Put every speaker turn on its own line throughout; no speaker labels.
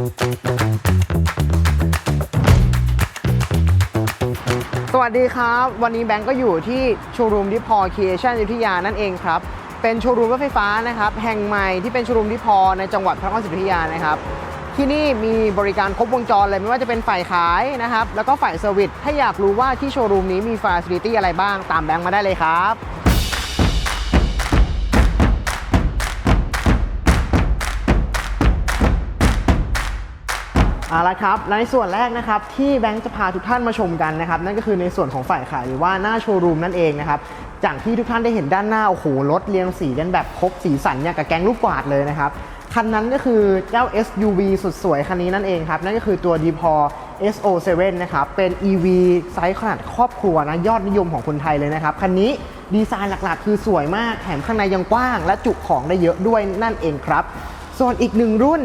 สวัสดีครับ วันนี้แบงก์ก็อยู่ที่โชว์รูมดิพอครีเอชั่นอยุธยานั่นเองครับ เป็นโชว์รูมรถไฟฟ้านะครับแห่งใหม่ที่เป็นโชว์รูมดิพอในจังหวัดพระนครศรีอยุธยานะครับที่นี่มีบริการครบวงจรเลยไม่ว่าจะเป็นฝ่ายขายนะครับแล้วก็ฝ่ายเซอร์วิสถ้าอยากรู้ว่าที่โชว์รูมนี้มีฟาซิลิตี้อะไรบ้างตามแบงก์มาได้เลยครับ เอาละครับและในส่วนแรกนะครับที่แบงค์จะพาทุกท่านมาชมกันนะครับนั่นก็คือในส่วนของฝ่ายขายหรือว่าหน้าโชว์รูมนั่นเองนะครับจากที่ทุกท่านได้เห็นด้านหน้าโอ้โหรถเรียงสีกันแบบครบสีสันอย่างกับแกงลูกกวาดเลยนะครับคันนั้นก็คือเจ้า SUV สุดสวยคันนี้นั่นเองครับ นั่นก็คือตัว d p o SO7 นะครับ เป็น EV ไซส์ขนาดครอบครัวนะ ยอดนิยมของคนไทยเลยนะครับ คันนี้ดีไซน์หลักๆ คือสวยมาก แถมข้างในยังกว้าง และจุของได้เยอะด้วยนั่นเองครับ ส่วนอีกหนึ่งรุ่น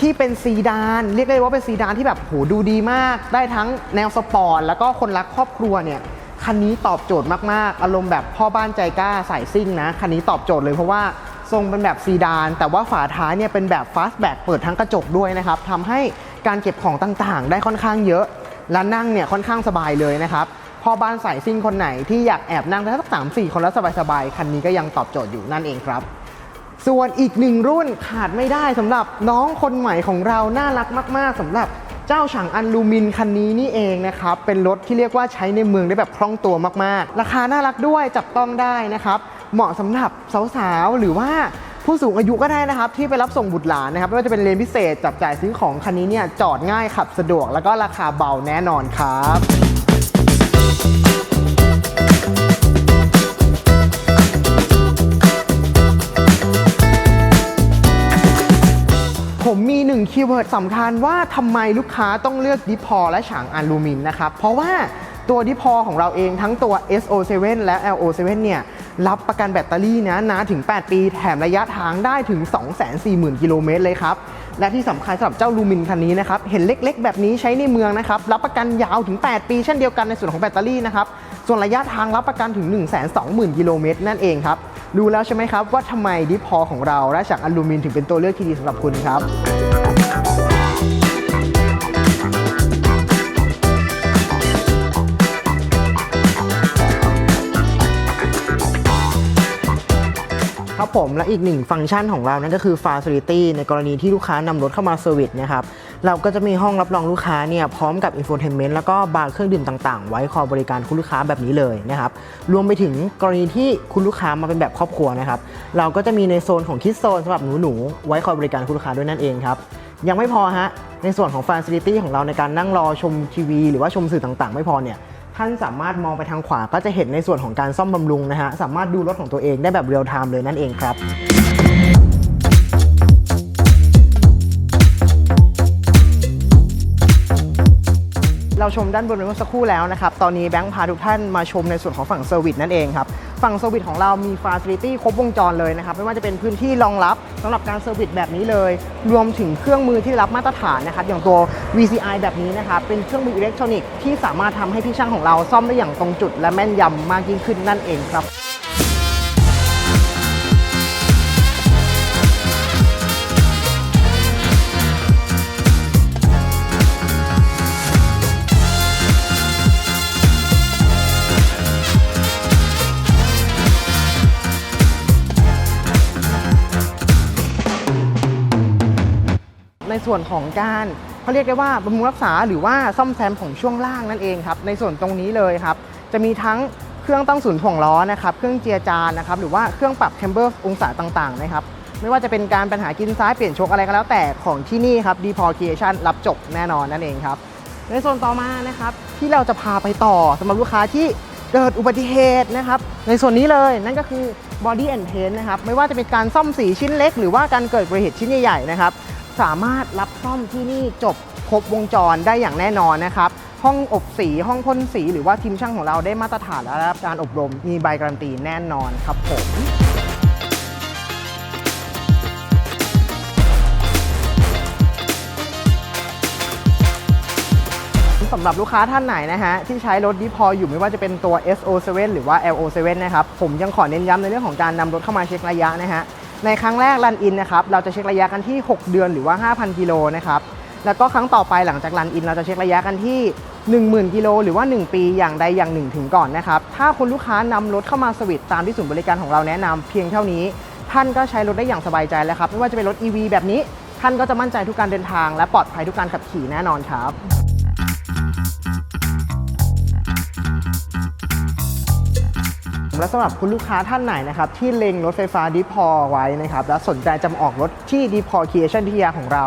ที่เป็นซีดานเรียกได้ว่าเป็นซีดานที่แบบโหดูดีมาก ได้ทั้งแนวสปอร์ตแล้วก็คนรักครอบครัวเนี่ยคันนี้ตอบโจทย์มากๆ อารมณ์แบบพ่อบ้านใจกล้าใส่ซิ่งนะคันนี้ตอบโจทย์เลยเพราะว่าทรงเป็นแบบซีดาน แต่ว่าฝาท้ายเนี่ยเป็นแบบฟาสต์แบ็กเปิดทั้งกระจกด้วยนะครับทำให้การเก็บของต่างๆ ได้ค่อนข้างเยอะ และนั่งเนี่ยค่อนข้างสบายเลยนะครับพ่อบ้านใส่ซิ่งคนไหนที่อยากแอบนั่งได้สักสามสี่คนแล้วสบายๆคันนี้ก็ยังตอบโจทย์อยู่นั่นเองครับ ส่วนอีกหนึ่งรุ่นขาดไม่ได้สำหรับน้องคนใหม่ของเราน่ารักมาก ๆสำหรับเจ้าฉางอันลูมินคันนี้นี่เองนะครับ เป็นรถที่เรียกว่าใช้ในเมืองได้แบบคล่องตัวมากๆ ราคาน่ารักด้วยจับต้องได้นะครับ เหมาะสำหรับสาวๆ หรือว่าผู้สูงอายุก็ได้นะครับ ที่ไปรับส่งบุตรหลานนะครับไม่ว่าจะเป็นเลนพิเศษจับจ่ายซื้อของคันนี้เนี่ยจอดง่ายขับสะดวก แล้วก็ราคาเบาแน่นอนครับ ผมมีหนึ่งคีย์เวิร์ดสำคัญว่าทำไมลูกค้าต้องเลือกดิพอและฉางอลูมินนะครับ เพราะว่าตัวดิพอของเราเองทั้งตัว SO7 และ LO7 เนี่ยรับประกันแบตเตอรี่นะนานถึง 8 ปี แถมระยะทางได้ถึง 240,000 กิโลเมตรเลยครับ และที่สำคัญสำหรับเจ้าลูมินคันนี้นะครับ เห็นเล็กๆ แบบนี้ใช้ในเมืองนะครับ รับประกันยาวถึง 8 ปี เช่นเดียวกันในส่วนของแบตเตอรี่นะครับ ส่วนระยะทางรับประกันถึง 120,000 กิโลเมตรนั่นเองครับ รู้แล้วใช่ไหมครับว่าทำไมดิพอของเราและฉากอลูมินถึงเป็นตัวเลือกที่ดีสำหรับคุณครับ ผม และอีกหนึ่งฟังก์ชันของเรานั่นก็คือ Facility ในกรณีที่ลูกค้านำรถเข้ามาเซอร์วิสนะครับ เราก็จะมีห้องรับรองลูกค้าเนี่ยพร้อมกับ Infotainment แล้วก็บาร์เครื่องดื่มต่างๆ ไว้คอยบริการคุณลูกค้าแบบนี้เลยนะครับ รวมไปถึงกรณีที่คุณลูกค้ามาเป็นแบบครอบครัวนะครับ เราก็จะมีในโซนของคิดโซนสำหรับหนูๆไว้คอยบริการคุณลูกค้าด้วยนั่นเองครับยังไม่พอฮะในส่วนของ Facility ของเราในการนั่งรอชมทีวี หรือว่าชมสื่อต่างๆ ไม่พอเนี่ย ท่านสามารถมองไปทางขวาก็จะเห็นในส่วนของการซ่อมบำรุงนะฮะ สามารถดูรถของตัวเองได้แบบเรียลไทม์เลยนั่นเองครับเราชมด้านบนไปเมื่อสักครู่แล้วนะครับ ตอนนี้แบงค์พาทุกท่านมาชมในส่วนของฝั่งเซอร์วิสนั่นเองครับ ฝั่งเซอร์วิสของเรามีฟาซิลิตี้ครบวงจรเลยนะครับ ไม่ว่าจะเป็นพื้นที่รองรับ สำหรับการเซอร์วิสแบบนี้เลย รวมถึงเครื่องมือที่รับมาตรฐานนะครับอย่างตัว VCI แบบนี้นะครับเป็นเครื่องมืออิเล็กทรอนิกส์ที่สามารถทำให้พี่ช่างของเราซ่อมได้อย่างตรงจุด และแม่นยำมากยิ่งขึ้นนั่นเองครับ ในส่วนของการเขาเรียกได้ว่าบำรุงรักษาหรือว่าซ่อมแซมของช่วงล่างนั่นเองครับในส่วนตรงนี้เลยครับจะมีทั้งเครื่องตั้งศูนย์ถ่วงล้อนะครับเครื่องเจียรจานนะครับหรือว่าเครื่องปรับเทมเบอร์องศาต่างๆนะครับไม่ว่าจะเป็นการปัญหากินซ้ายเปลี่ยนโชคอะไรก็แล้วแต่ของที่นี่ครับ d p o r c r e a t i o n รับจบแน่นอนนั่นเองครับในส่วนต่อมานะครับที่เราจะพาไปต่อสำหรับลูกค้าที่เกิดอุบัติเหตุนะครับในส่วนนี้เลยนั่นก็คือ body and paint นะครับไม่ว่าจะเป็นการซ่อมสีชิ้นเล็ก หรือว่าการเกิดอุบัติเหตุชิ้นใหญ่ๆนะครับ สามารถรับซ่อมที่นี่จบครบวงจรได้อย่างแน่นอนนะครับ ห้องอบสีห้องพ่นสีหรือว่าทีมช่างของเราได้มาตรฐานและรับการอบรม มีใบการันตีแน่นอนครับผมสำหรับลูกค้าท่านไหนนะฮะ ที่ใช้รถดิพออยู่ไม่ว่าจะเป็นตัว SO7 หรือว่า LO7 นะครับ ผมยังขอเน้นย้ำในเรื่องของการนำรถเข้ามาเช็คระยะนะฮะ ในครั้งแรกรันอินนะครับเราจะเช็คระยะกันที่ 6 เดือนหรือว่า 5,000 กิโลนะครับแล้วก็ครั้งต่อไปหลังจากรันอินเราจะเช็คระยะกันที่ 10,000 กิโลหรือว่า 1 ปีอย่างใดอย่างหนึ่งถึงก่อนนะครับถ้าคุณลูกค้านำรถเข้ามาสวิตตามที่ศูนย์บริการของเราแนะนำเพียงเท่านี้ ท่านก็ใช้รถได้อย่างสบายใจแล้วครับไม่ว่าจะเป็นรถ EV แบบนี้ ท่านก็จะมั่นใจทุกการเดินทาง และปลอดภัยทุกการขับขี่แน่นอนครับ และสำหรับคุณลูกค้าท่านไหนนะครับที่เล็งรถไฟฟ้าดีพอไว้นะครับและสนใจจะมาออกรถที่ดีพอคีเอชันพิทยาของเรา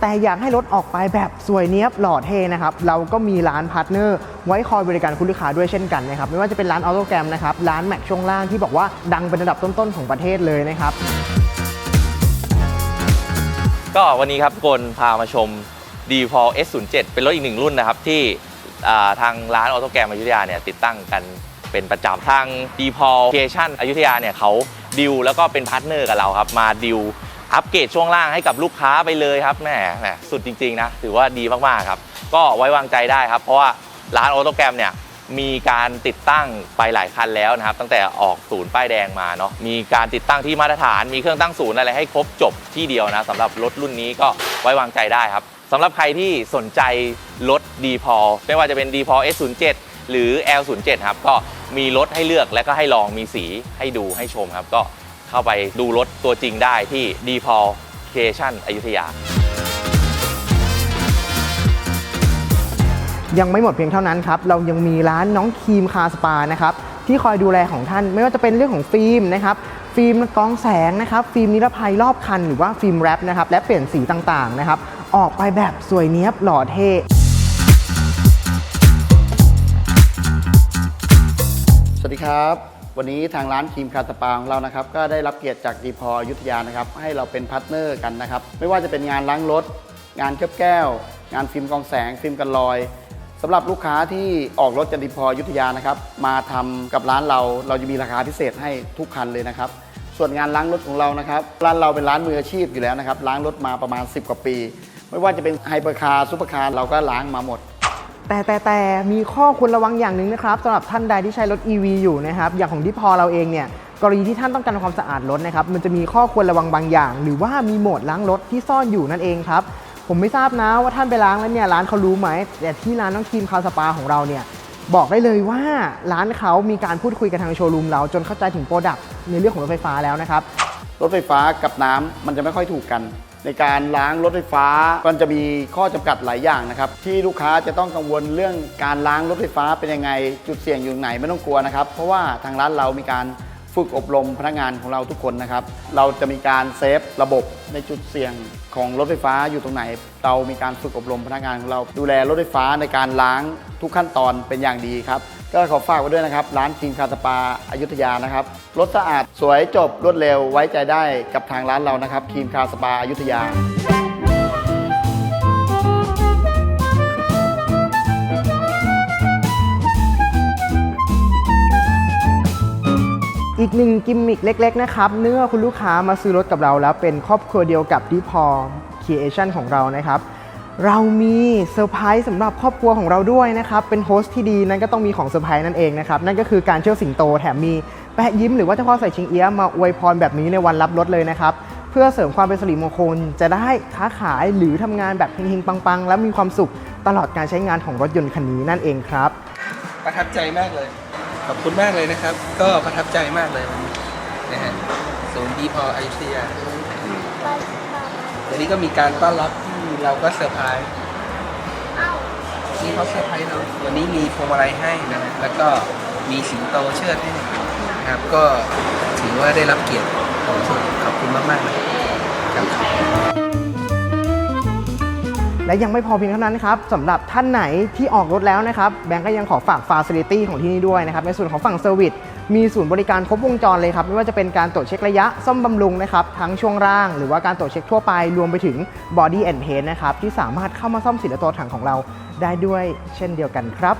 แต่อยากให้รถออกไปแบบสวยเนี้ยบหล่อเท่นะครับเราก็มีร้านพาร์ทเนอร์ไว้คอยบริการคุณลูกค้าด้วยเช่นกันนะครับไม่ว่าจะเป็นร้านออโตแกรมนะครับร้านแม็กช่วงล่างที่บอกว่าดังเป็นระดับต้นๆของประเทศเลยนะครับ
ก็วันนี้ครับทุกคนพามาชม d p o l S07 เป็นรถอีกหนึ่งรุ่นนะครับที่ทางร้านออโตแกรมอยุธยาเนี่ยติดตั้งกัน เป็นประจำทาง d p o l c r e a t i o n อยุธยาเนี่ยเขาดิวแล้วก็เป็นพาร์ทเนอร์กับเราครับ มาดิวอัปเกรดช่วงล่างให้กับลูกค้าไปเลยครับแหมแหมสุดจริง ๆ นะ ถือว่าดีมากๆครับ ก็ไว้วางใจได้ครับ เพราะว่าร้านออโตแกรมเนี่ยมีการติดตั้งไปหลายคันแล้วนะครับ ตั้งแต่ออกศูนย์ป้ายแดงมาเนาะมีการติดตั้งที่มาตรฐาน มีเครื่องตั้งศูนย์อะไรให้ครบจบที่เดียวนะสำหรับรถรุ่นนี้ก็ไว้วางใจได้ครับสำหรับใครที่สนใจรถ d p o l ไม่ว่าจะเป็น d p o l S07 หรือ L07 ครับก็ มีรถให้เลือกและก็ให้ลองมีสีให้ดูให้ชมครับ ก็เข้าไปดูรถตัวจริงได้ที่ d p o l Creation อยุธยา
ยังไม่หมดเพียงเท่านั้นครับ เรายังมีร้านน้องครีมคาสปานะครับที่คอยดูแลของท่าน ไม่ว่าจะเป็นเรื่องของฟิล์มนะครับฟิล์มกองแสงนะครับฟิล์มนิรภัยรอบคันหรือว่าฟิล์มแรปนะครับและเปลี่ยนสีต่างๆนะครับออกไปแบบสวยเนี้ยบหล่อเท่
ดีครับ วันนี้ทางร้านครีมคาสปาของเรานะครับก็ได้รับเกียรติจากดีพอยุทธยานะครับให้เราเป็นพาร์ทเนอร์กันนะครับ ไม่ว่าจะเป็นงานล้างรถ งานเคลือบแก้ว งานฟิล์มกองแสง ฟิล์มกันรอยสำหรับลูกค้าที่ออกรถจากดีพอยุทธยานะครับมาทำกับร้านเราเราจะมีราคาพิเศษให้ทุกคันเลยนะครับ ส่วนงานล้างรถของเรานะครับร้านเราเป็นร้านมืออาชีพอยู่แล้วนะครับล้างรถมาประมาณ 10 กว่าปี ไม่ว่าจะเป็นไฮเปอร์คาร์ซูเปอร์คาร์เราก็ล้างมาหมด
แต่แต่แต่มีข้อควรระวังอย่างหนึ่งนะครับสำหรับท่านใดที่ใช้รถ EV อยู่นะครับ อย่างของที่พอเราเองเนี่ยกรณีที่ท่านต้องการความสะอาดรถนะครับมันจะมีข้อควรระวังบางอย่าง หรือว่ามีโหมดล้างรถที่ซ่อนอยู่นั่นเองครับผมไม่ทราบนะว่าท่านไปล้างแล้วเนี่ยร้านเขารู้ไหมแต่ที่ร้านน้องครีมคาสปาของเราเนี่ยบอกได้เลยว่าร้านเขามีการพูดคุยกับทางโชว์รูมเราจนเข้าใจถึงโปรดักต์ในเรื่องของรถไฟฟ้าแล้วนะครับ
รถไฟฟ้ากับน้ำมันจะไม่ค่อยถูกกัน ในการล้างรถไฟฟ้ามันจะมีข้อจำกัดหลายอย่างนะครับ ที่ลูกค้าจะต้องกังวลเรื่องการล้างรถไฟฟ้าเป็นยังไง จุดเสี่ยงอยู่ไหนไม่ต้องกลัวนะครับ เพราะว่าทางร้านเรามีการฝึกอบรมพนักงานของเราทุกคนนะครับ เราจะมีการเซฟระบบในจุดเสี่ยงของรถไฟฟ้าอยู่ตรงไหน เรามีการฝึกอบรมพนักงานของเรา ดูแลรถไฟฟ้าในการล้างทุกขั้นตอนเป็นอย่างดีครับ ก็ขอฝากไว้ด้วยนะครับ ร้านคิงคาสปาอายุทยานะครับรถสะอาดสวยจบรวดเร็วไว้ใจได้กับทางร้านเรานะครับคิงคาสปาอายุทยา
อีกหนึ่งกิมมิคเล็กๆ นะครับ เนื่อคุณลูกค้ามาซื้อรถกับเราแล้วเป็นครอบครัวเดียวกับดีพอค r e a t i o n ของเรานะครับ เรามีเซอร์ไพรส์สำหรับครอบครัวของเราด้วยนะครับ เป็นโฮสต์ที่ดีนั่นก็ต้องมีของเซอร์ไพรส์นั่นเองนะครับ นั่นก็คือการเชื่อสิงโตแถมมีแปะยิ้มหรือว่าเจ้าพ่อใส่ชิงเอี้ยะมาอวยพรแบบนี้ในวันรับรถเลยนะครับ เพื่อเสริมความเป็นสิริมงคล จะได้ค้าขายหรือทำงานแบบเฮงๆ ปังๆ และมีความสุขตลอดการใช้งานของรถยนต์คันนี้นั่นเองครับ
ประทับใจมากเลย ขอบคุณมากเลยนะครับ ก็ประทับใจมากเลยวันนี้นะฮะศูนย์ดีพอไอเซียวันนี้ก็มีการต้อนรับที่ เราก็เซอร์ไพรส์นี่เขาเซอร์ไพรส์เราวันนี้มีพวงมาลัยให้นะแล้วก็มีสิงโตเชิดให้นะครับ ก็ถือว่าได้รับเกียรติของสุดขอบคุณมากๆเลย
และยังไม่พอเพียงเท่านั้นครับสำหรับท่านไหนที่ออกรถแล้วนะครับแบงก์ก็ยังขอฝากฟาซิลิตี้ของที่นี่ด้วยนะครับในส่วนของฝั่งเซอร์วิสมีศูนย์บริการครบวงจรเลยครับไม่ว่าจะเป็นการตรวจเช็คระยะซ่อมบำรุงนะครับทั้งช่วงล่าง หรือว่าการตรวจเช็คทั่วไปรวมไปถึง Body and Paint นะครับที่สามารถเข้ามาซ่อมสีและตัวถังของเราได้ด้วยเช่นเดียวกันครับ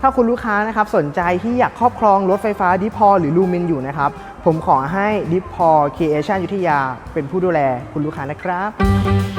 ถ้าคุณลูกค้านะครับสนใจที่อยากครอบครองรถไฟฟ้าดิพอหรือลูมินอยู่นะครับผมขอให้ดิพอเคเอชันยุทธยาเป็นผู้ดูแลคุณลูกค้านะครับ